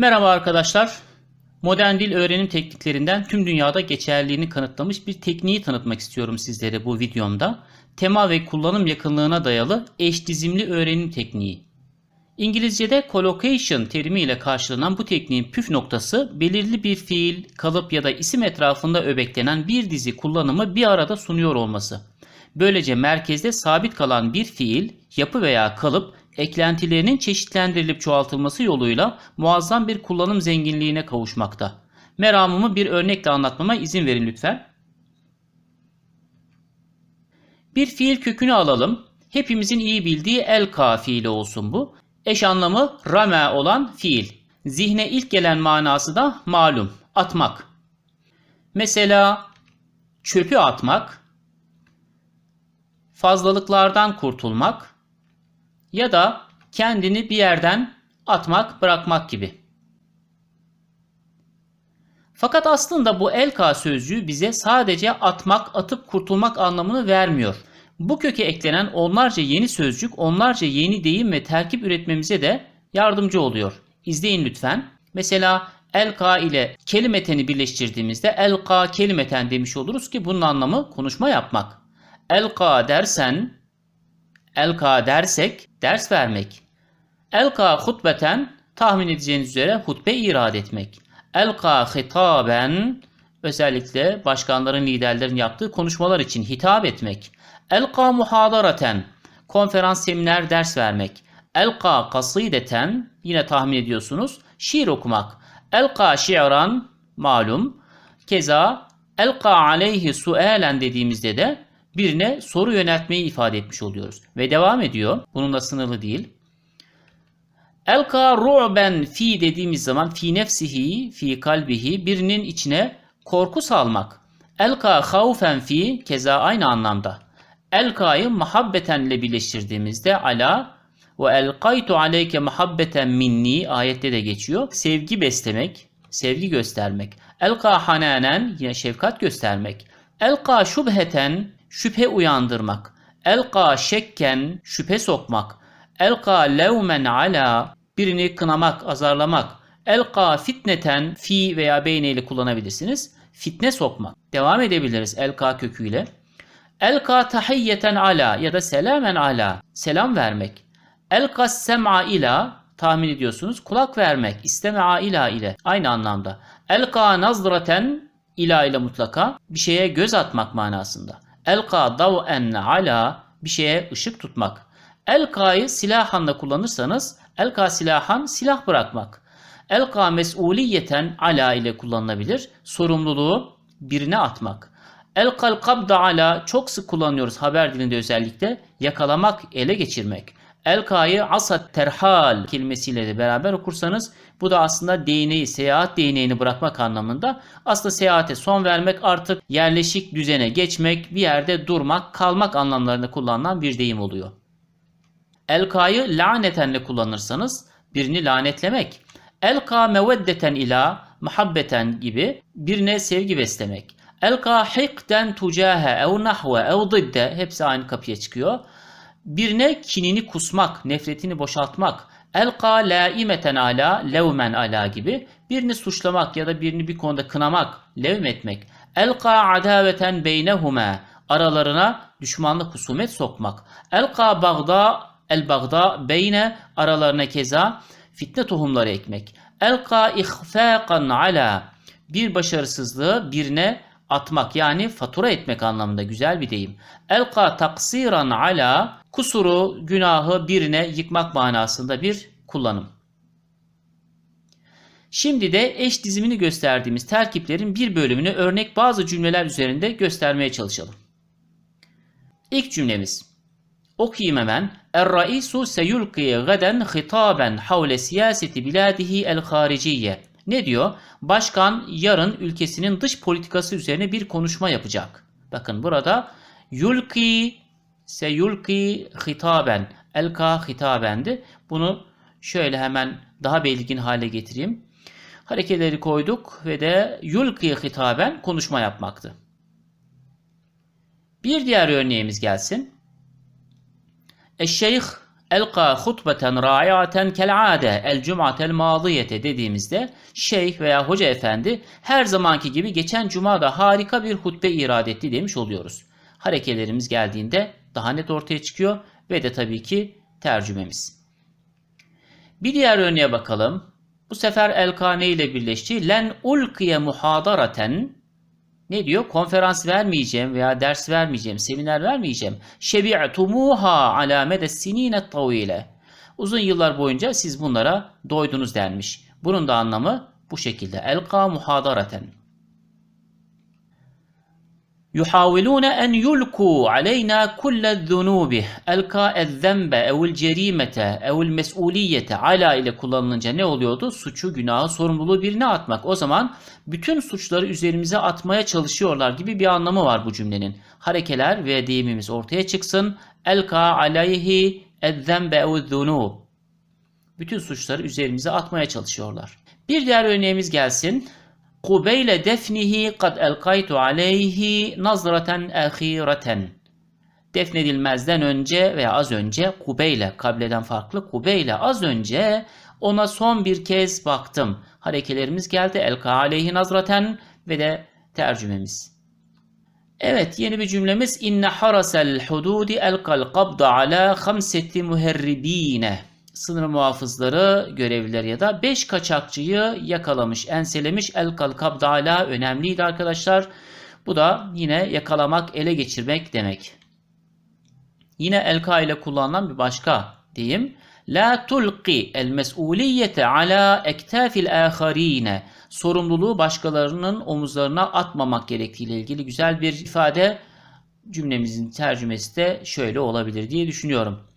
Merhaba arkadaşlar. Modern dil öğrenim tekniklerinden tüm dünyada geçerliliğini kanıtlamış bir tekniği tanıtmak istiyorum sizlere bu videomda. Tema ve kullanım yakınlığına dayalı eş dizimli öğrenim tekniği. İngilizce'de collocation terimiyle karşılanan bu tekniğin püf noktası belirli bir fiil, kalıp ya da isim etrafında öbeklenen bir dizi kullanımı bir arada sunuyor olması. Böylece merkezde sabit kalan bir fiil, yapı veya kalıp eklentilerinin çeşitlendirilip çoğaltılması yoluyla muazzam bir kullanım zenginliğine kavuşmakta. Meramımı bir örnekle anlatmama izin verin lütfen. Bir fiil kökünü alalım. Hepimizin iyi bildiği elka fiili olsun bu. Eş anlamı rame olan fiil. Zihne ilk gelen manası da malum, atmak. Mesela çöpü atmak, fazlalıklardan kurtulmak ya da kendini bir yerden atmak, bırakmak gibi. Fakat aslında bu elka sözcüğü bize sadece atmak, atıp kurtulmak anlamını vermiyor. Bu köke eklenen onlarca yeni sözcük, onlarca yeni deyim ve terkip üretmemize de yardımcı oluyor. İzleyin lütfen. Mesela elka ile kelimeteni birleştirdiğimizde elka kelimeten demiş oluruz ki bunun anlamı konuşma yapmak. Elka dersen, elka dersek ders vermek. Elka hutbeten tahmin edeceğiniz üzere hutbe irad etmek. Elka hitaben özellikle başkanların liderlerin yaptığı konuşmalar için hitap etmek. Elka muhadaraten konferans seminer ders vermek. Elka kasideten yine tahmin ediyorsunuz şiir okumak. Elka şi'ran malum. Keza elka aleyhi suelen dediğimizde de birine soru yöneltmeyi ifade etmiş oluyoruz. Ve devam ediyor. Bununla sınırlı değil. Elka ru'ben fi dediğimiz zaman fi nefsihi fi kalbihi birinin içine korku salmak. Elka havfen fi keza aynı anlamda. Elka'yı muhabbeten ile birleştirdiğimizde ala ve elkaytu aleyke muhabbeten minni ayette de geçiyor. Sevgi beslemek, sevgi göstermek. Elka hananen yine şefkat göstermek. Elka şubheten şüphe uyandırmak. Elka şekken şüphe sokmak. Elka levmen ala birini kınamak, azarlamak. Elka fitneten fi veya beyne ile kullanabilirsiniz. Fitne sokmak. Devam edebiliriz elka köküyle. Elka tahiyyeten ala ya da selamen ala selam vermek. Elka sem'a ila tahmin ediyorsunuz kulak vermek. İstema'a ila ile aynı anlamda. Elka nazdraten ila ile mutlaka bir şeye göz atmak manasında. Elka dav'en ala bir şeye ışık tutmak. Elka'yı silahanla kullanırsanız elka silahan silah bırakmak. Elka mes'uliyeten ala ile kullanılabilir. Sorumluluğu birine atmak. Elkal kabda ala çok sık kullanıyoruz haber dilinde özellikle. Yakalamak, ele geçirmek. Elka'yı asat terhal kelimesiyle de beraber okursanız bu da aslında değneği, seyahat değneğini bırakmak anlamında. Aslında seyahate son vermek artık yerleşik düzene geçmek, bir yerde durmak, kalmak anlamlarında kullanılan bir deyim oluyor. Elka'yı lanetenle kullanırsanız birini lanetlemek. Elka meveddeten ila muhabbeten gibi birine sevgi beslemek. Elka hikden tucahe ev nahve ev didde hepsi aynı kapıya çıkıyor. Birine kinini kusmak, nefretini boşaltmak. Elka laimeten ala, levmen ala gibi. Birini suçlamak ya da birini bir konuda kınamak, levmetmek. Elka adaveten beynehuma, aralarına düşmanlık husumet sokmak. Elka bagda, el bagda beyne, aralarına keza fitne tohumları ekmek. Elka ihfaqan ala, bir başarısızlığı birine atmak yani fatura etmek anlamında güzel bir deyim. Elka taksiran ala kusuru, günahı birine yıkmak manasında bir kullanım. Şimdi de eş dizimini gösterdiğimiz terkiplerin bir bölümünü örnek bazı cümleler üzerinde göstermeye çalışalım. İlk cümlemiz. Okuyayım hemen. Er-raisu seyulki gaden hitaben havle siyaseti biladihi el-hariciye. Ne diyor? Başkan yarın ülkesinin dış politikası üzerine bir konuşma yapacak. Bakın burada yulki seyulki hitaben elka hitabendi. Bunu şöyle hemen daha belirgin hale getireyim. Hareketleri koyduk ve de yulki hitaben konuşma yapmaktı. Bir diğer örneğimiz gelsin. Eşşeyh Elka hutbeten ra'iaten kel'ade el cum'atel madiyete dediğimizde şeyh veya hoca efendi her zamanki gibi geçen cumada harika bir hutbe irad etti demiş oluyoruz. Harekelerimiz geldiğinde daha net ortaya çıkıyor ve de tabii ki tercümemiz. Bir diğer örneğe bakalım. Bu sefer elkane ile birleşti. Len ulkiye muhadaraten ne diyor? Konferans vermeyeceğim veya ders vermeyeceğim, seminer vermeyeceğim. Şebi'tumuha ala medes sinine tavile. Uzun yıllar boyunca siz bunlara doydunuz denmiş. Bunun da anlamı bu şekilde. Elka muhadaraten. يحاولون أن يلقوا علينا كل الذنوب ألقى الذنب أو الجريمة أو المسؤولية على ile kullanılınca ne oluyordu? Suçu, günahı, sorumluluğu birine atmak. O zaman bütün suçları üzerimize atmaya çalışıyorlar gibi bir anlamı var bu cümlenin. Harekeler ve deyimimiz ortaya çıksın. Elka aleyhi ezzembe ev zunub. Bütün suçları üzerimize atmaya çalışıyorlar. Bir diğer örneğimiz gelsin. Kubeyle defnihi kad elkaytu aleyhi nazraten ahireten. Defnedilmezden önce veya az önce kubeyle, kableden farklı kubeyle az önce ona son bir kez baktım. Harekelerimiz geldi. Elka aleyhi nazraten ve de tercümemiz. Evet yeni bir cümlemiz inne harasel hududi elkal kabda ala hamseti muherribine. Sınır muhafızları, görevliler ya da 5 kaçakçıyı yakalamış, enselemiş. Elkal kabda ala önemliydi arkadaşlar. Bu da yine yakalamak, ele geçirmek demek. Yine elka ile kullanılan bir başka deyim. La tulqi el mes'uliyete ala ektafil aharine. Sorumluluğu başkalarının omuzlarına atmamak gerektiğiyle ilgili güzel bir ifade. Cümlemizin tercümesi de şöyle olabilir diye düşünüyorum.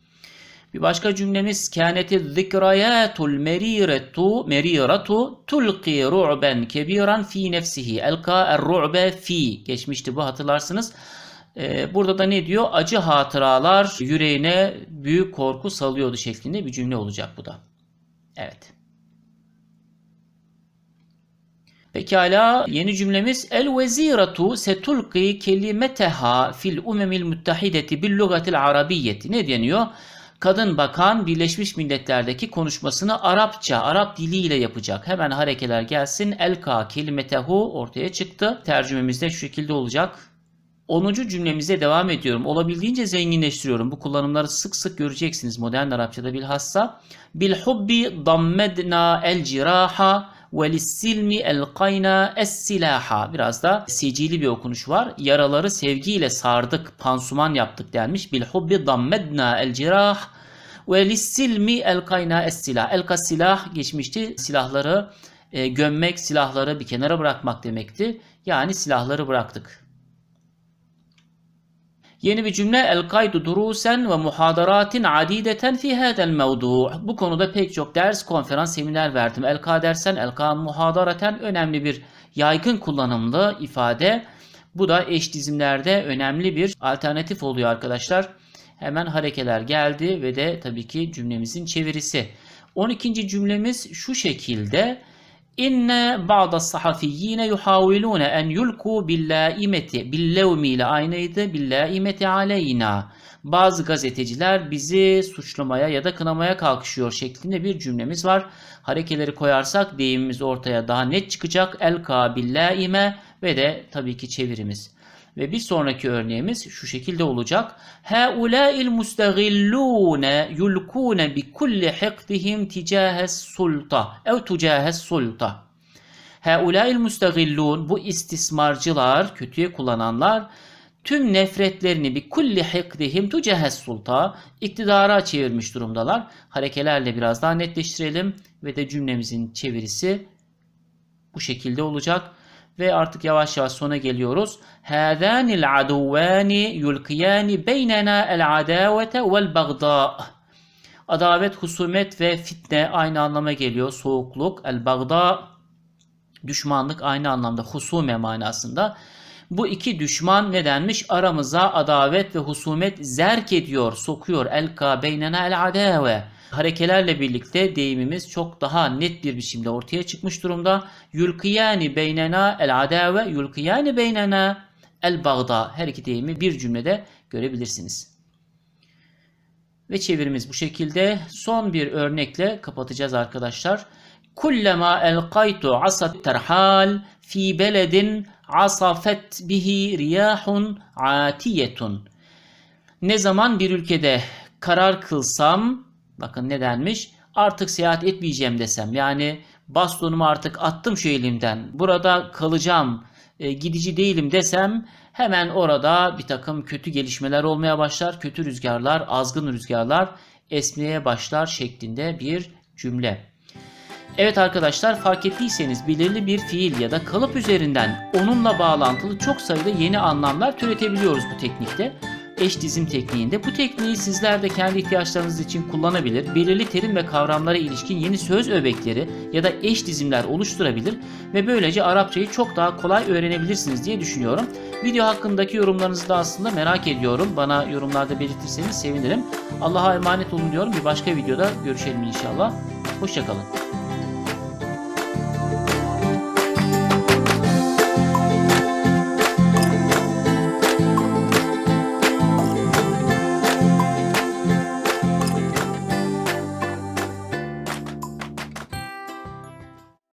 Bir başka cümlemiz kâneti zikrayatul meriretu meriratu tulqi ru'ben kebiran fi nefsihi. Elka er-ru'be fi. Geçmişti bu hatırlarsınız. Ee, burada da ne diyor? Acı hatıralar yüreğine büyük korku salıyordu şeklinde bir cümle olacak bu da. Evet. Pekala yeni cümlemiz el veziratu setulqi kelimeteha fil umemil muttahideti bil lugatil arabiyyeti. Ne deniyor? Kadın bakan Birleşmiş Milletler'deki konuşmasını Arapça, Arap diliyle yapacak. Hemen harekeler gelsin. Elka kelimetehu ortaya çıktı. Tercümemizde şu şekilde olacak. 10. cümlemize devam ediyorum. Olabildiğince zenginleştiriyorum. Bu kullanımları sık sık göreceksiniz modern Arapçada bilhassa. Bil hubbi dammedna el ciraha ve lissilmi elqayna es silaha. Biraz da secili bir okunuş var. Yaraları sevgiyle sardık, pansuman yaptık denmiş. Bil hubbi dammedna el cirah ve lissilmi elqayna es silah. Elka silah geçmişti. Silahları e, gömmek, silahları bir kenara bırakmak demekti. Yani silahları bıraktık. Yeni bir cümle el kaydu durusen ve muhadaratin adideten fi hadal mevdu. Bu konuda pek çok ders, konferans, seminer verdim. El dersen el muhadaraten önemli bir yaygın kullanımlı ifade. Bu da eş dizimlerde önemli bir alternatif oluyor arkadaşlar. Hemen harekeler geldi ve de tabii ki cümlemizin çevirisi. 12. cümlemiz şu şekilde. İnne ba'da sahafiyyine yuhavilune en yulku billaimeti billevmi ile aynıydı billaimeti aleyna. Bazı gazeteciler bizi suçlamaya ya da kınamaya kalkışıyor şeklinde bir cümlemiz var. Harekeleri koyarsak deyimimiz ortaya daha net çıkacak. Elka billaime ve de tabii ki çevirimiz. Ve bir sonraki örneğimiz şu şekilde olacak. Haulâil mustagillûne yulkûne bi kulli hiqdihim ticahes sulta ev tucahes sulta. Haulâil mustagillûn bu istismarcılar, kötüye kullananlar tüm nefretlerini bir kulli hikdihim tucehes sulta iktidara çevirmiş durumdalar. Harekelerle biraz daha netleştirelim ve de cümlemizin çevirisi bu şekilde olacak ve artık yavaş yavaş sona geliyoruz. Hâzânil aduvvâni yulkiyâni beynena el adâvete. Adavet, husumet ve fitne aynı anlama geliyor. Soğukluk, el bagdâ düşmanlık aynı anlamda husume manasında. Bu iki düşman nedenmiş? Aramıza adavet ve husumet zerk ediyor, sokuyor. Elka beynena el adâve harekelerle birlikte deyimimiz çok daha net bir biçimde ortaya çıkmış durumda. Yulkiyani beynena el adave, yulkiyani beynena el bagda. Her iki deyimi bir cümlede görebilirsiniz. Ve çevirimiz bu şekilde. Son bir örnekle kapatacağız arkadaşlar. Kullema elqaytu asat terhal fi beledin asafet bihi riyahun atiyetun. Ne zaman bir ülkede karar kılsam, bakın ne denmiş? Artık seyahat etmeyeceğim desem. Yani bastonumu artık attım şu elimden. Burada kalacağım, e, gidici değilim desem hemen orada bir takım kötü gelişmeler olmaya başlar. Kötü rüzgarlar, azgın rüzgarlar esmeye başlar şeklinde bir cümle. Evet arkadaşlar fark ettiyseniz belirli bir fiil ya da kalıp üzerinden onunla bağlantılı çok sayıda yeni anlamlar türetebiliyoruz bu teknikte. Eş dizim tekniğinde. Bu tekniği sizler de kendi ihtiyaçlarınız için kullanabilir. Belirli terim ve kavramlara ilişkin yeni söz öbekleri ya da eş dizimler oluşturabilir ve böylece Arapçayı çok daha kolay öğrenebilirsiniz diye düşünüyorum. Video hakkındaki yorumlarınızı da aslında merak ediyorum. Bana yorumlarda belirtirseniz sevinirim. Allah'a emanet olun diyorum. Bir başka videoda görüşelim inşallah. Hoşçakalın.